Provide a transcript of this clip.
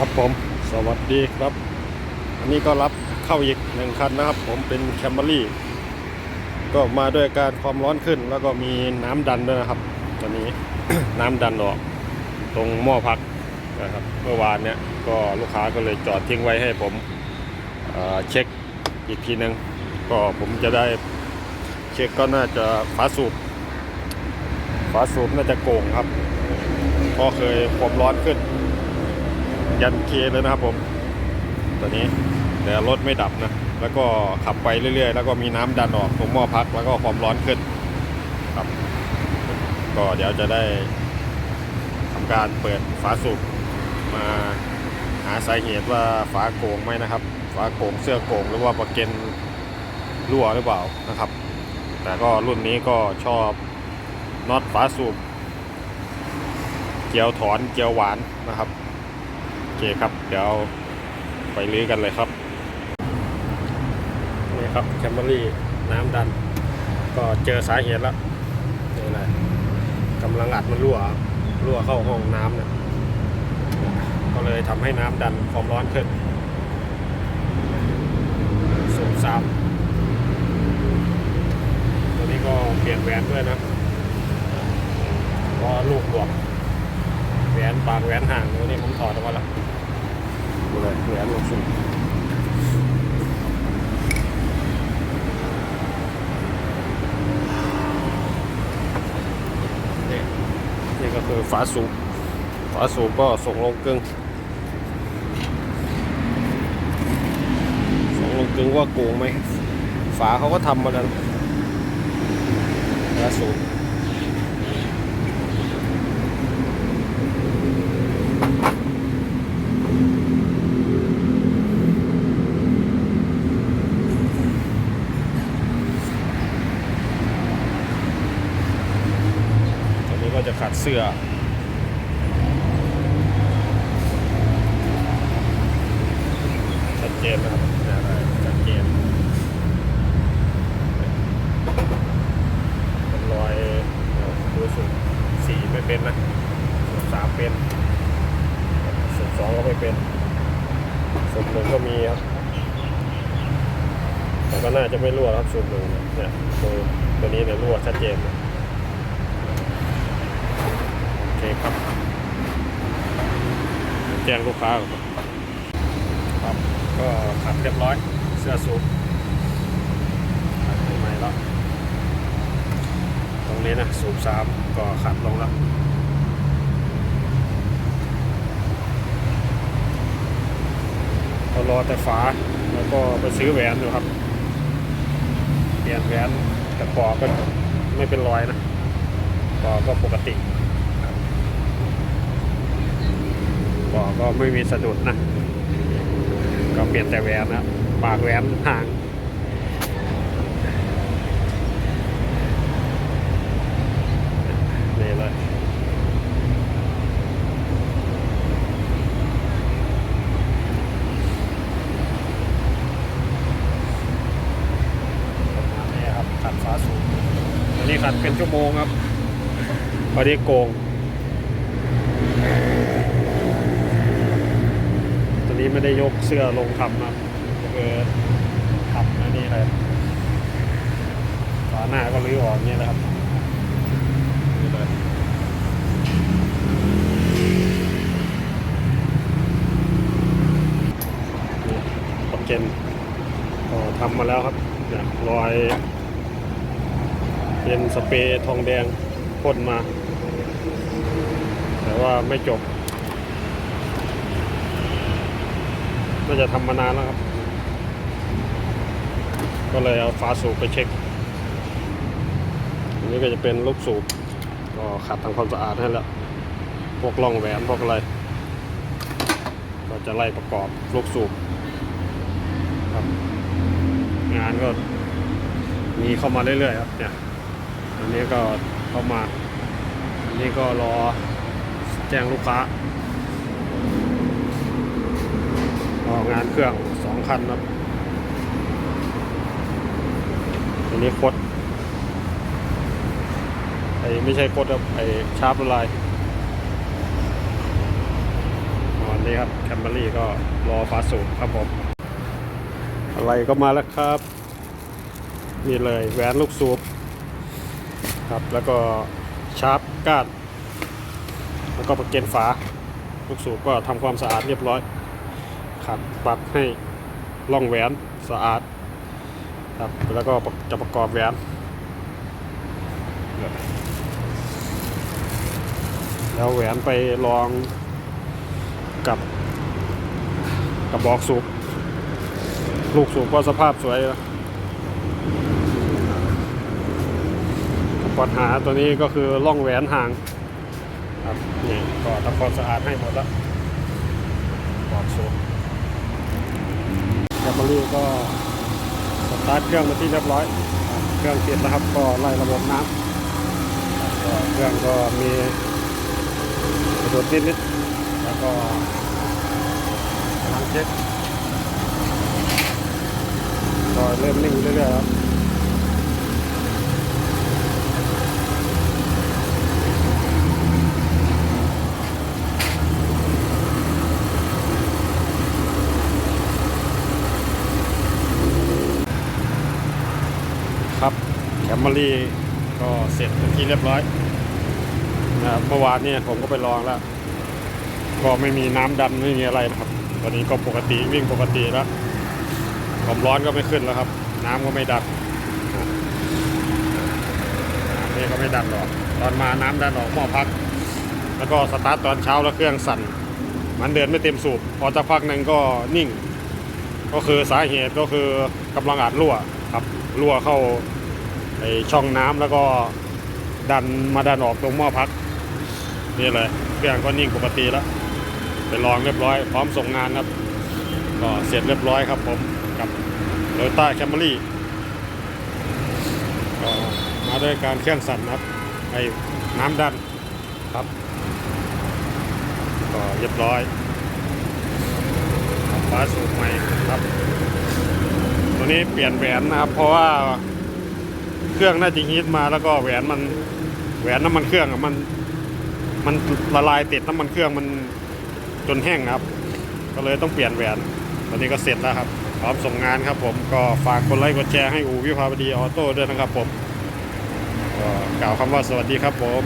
ครับผมสวัสดีครับ อันนี้ก็รับเข้าอีกหนึ่งคันนะครับ ผมเป็นแคมเบอรี่ก็มาด้วยการความร้อนขึ้น แล้วก็มีน้ำดันด้วยนะครับ ตอนนี้น้ำดันออกตรงหม้อพักนะครับเมื่อวานเนี้ยก็ลูกค้าก็เลยจอดทิ้งไว้ให้ผมเเช็คอีกทีนึงก็ผมจะได้เช็คก็น่าจะฝาสูบฝาสูบน่าจะโกงครับพราะเคยความร้อนขึ้น ยันเคเลยนะครับผม ตอนนี้แต่รถไม่ดับนะ แล้วก็ขับไปเรื่อยๆ แล้วก็มีน้ำดันออกตรงหม้อพัก แล้วก็ความร้อนขึ้นครับ ก็เดี๋ยวจะได้ทำการเปิดฝาสูบมาหาสาเหตุว่าฝาโกงไหมนะครับ ฝาโกงเสื้อโกงหรือว่าประเก็นรั่วหรือเปล่านะครับ แต่ก็รุ่นนี้ก็ชอบน็อตฝาสูบเกียวถอนเกียวหวานนะครับ เคครับ เดี๋ยวไปลื้อกันเลยครับ นี่ครับแคมเบอรี่น้ำดัน ก็เจอสาเหตุแล้วนี่แหละกำลังอัดมันรั่วรั่วเข้าห้องน้ำเนี่ยก็เลยทำให้น้ำดันความร้อนขึ้นสูบซ้ำตัวนี้ก็เปลี่ยนแหวนด้วยนะเพราะลูกหลวมแหวนปากแหวนห่างตัวนี้ผมถอดออกมาแล้ว ดูเลยแหวนหลวมสุดนี่นี่ก็คือฝาสูบฝาสูบก็ส่งลงกึ่งส่งลงกึ่งว่าโกงไหมฝาเขาก็ทำมาแล้วฝาสูบ ก็จะขัดเสื้อชัดเจนนะครับชัดเจนเป็นรอยเอ่อดูสูงสี่ไม่เป็นนะสูงสามเป็นสูงสองก็ไม่เป็นสูงหนึ่งก็มีครับแต่ก็น่าจะไม่รั่วครับสูงหนึ่งเนี่ยตัวตัวนี้เนี่ยรั่วชัดเจน เลยคครับ แจ้งลูกค้าครับครับก็ขัดเรียบร้อยเสื้อสูบขัดใหม่แล้วตรงนี้นะสูบสามก็ขัดลงแล้วรอแต่ฝาแล้วก็ไปซื้อแหวนอยู่ครับ เปลี่ยนแหวนแต่ปอก็ไม่เป็นรอยนะปอก็ปกติ ปอกก็ไม่มีสะดุดนะ ก็เปลี่ยนแต่แหวนนะปากแหวนห่างนี่เลยนี้ครับขัดฟ้าสูงอันนี้ขัดเป็นชั่วโมงครับพอดีโกง ตัว นี้ไม่ได้ยกเสื้อลงทำนะคือทำอันนี้เลยฝาหน้าก็รื้อออกนี่แหละครับนี่เลยนี่ปักเกนก็ทำมาแล้วครับเนี่ยรอย เป็นสเปรย์ทองแดงพ่นมา แต่ว่าไม่จบ น่าจะทำมานานแล้วครับ ก็เลยเอาฝาสูบไปเช็คอันนี้ก็จะเป็นลูกสูบก็ขัดทำความสะอาดให้แล้ว พวกร่องแหวนพวกอะไร ก็จะไล่ประกอบลูกสูบครับ งานก็มีเข้ามาเรื่อยๆครับเนี่ยอันนี้ก็เข้ามา อันนี้ก็รอแจ้งลูกค้า ออก งานเครื่องสองคันครับอันนี้คดไอ้ไม่ใช่คดครับไอ้ชาร์ปลายประมาณนี้ครับแคมเบอรี่ก็รอฝาสูบครับผม อะไรก็มาแล้วครับ นี่เลยแหวนลูกสูบครับแล้วก็ชาร์ปก้านแล้วก็ประเกนฝาลูกสูบก็ทำความสะอาดเรียบร้อย ครับปรับให้ร่องแหวนสะอาดครับแล้วก็จะประกอบแหวนแล้วแหวนไปลองกับกระบอกสูบลูกสูบก็สภาพสวยปัญหาตัวนี้ก็คือล่องแหวนห่างครับนี่ก็ทำความสะอาดให้หมดแล้วปอดสูบ มารีก็สตาร์ทเครื่องมาที่เรียบร้อย เครื่องติดนะครับ ก็ไล่ระบบน้ำเครื่องก็มีกระโดดนิดๆแล้วก็กำลังเช็คก็เริ่มนิ่งเรื่อยๆครับ มเบอรี่ก็เสร็จเป็นที่เรียบร้อยนะครับเมื่อวานเนี่ยผมก็ไปลองแล้ว ก็ไม่มีน้ำดันไม่มีอะไรครับ ตอนนี้ก็ปกติวิ่งปกติแล้วความร้อนก็ไม่ขึ้นแล้วครับ น้ำก็ไม่ดันน้ำนี่ก็ไม่ดันหรอกตอนมาน้ำดันออกหม้อพัก แล้วก็สตาร์ทตอนเช้าแล้วเครื่องสั่น มันเดินไม่เต็มสูบพอจะพักหนึ่งก็นิ่ง ก็คือสาเหตุก็คือกำลังอาจรั่วครับรั่วเข้า ไอช่องน้ำแล้วก็ดันมาดันออกตรงหม้อพัก นี่เลยเครื่องก็นิ่งปกติแล้วไปลองเรียบร้อย พร้อมส่งงานครับ ก็เสร็จเรียบร้อยครับผมกับโตโยต้าแคมเบอรี่ก็มาด้วยการเครื่องสั่นครับไอ้น้ำดันครับก็เรียบร้อยฟ้าสูบใหม่ครับ ตัวนี้เปลี่ยนแหวนนะครับ เพราะว่า เครื่องน่าจะฮีทมาแล้วก็แหวนมันแหวนน้ำมันเครื่องอะมัน มันละลายติดน้ำมันเครื่องมันจนแห้งครับ ก็เลยต้องเปลี่ยนแหวนตอนนี้ก็เสร็จแล้วครับพร้อมส่งงานครับผมก็ฝากกดไลค์กดแชร์ให้อูวิภาวดีออโต้ด้วยนะครับผมก็กล่าวคำว่าสวัสดีครับผม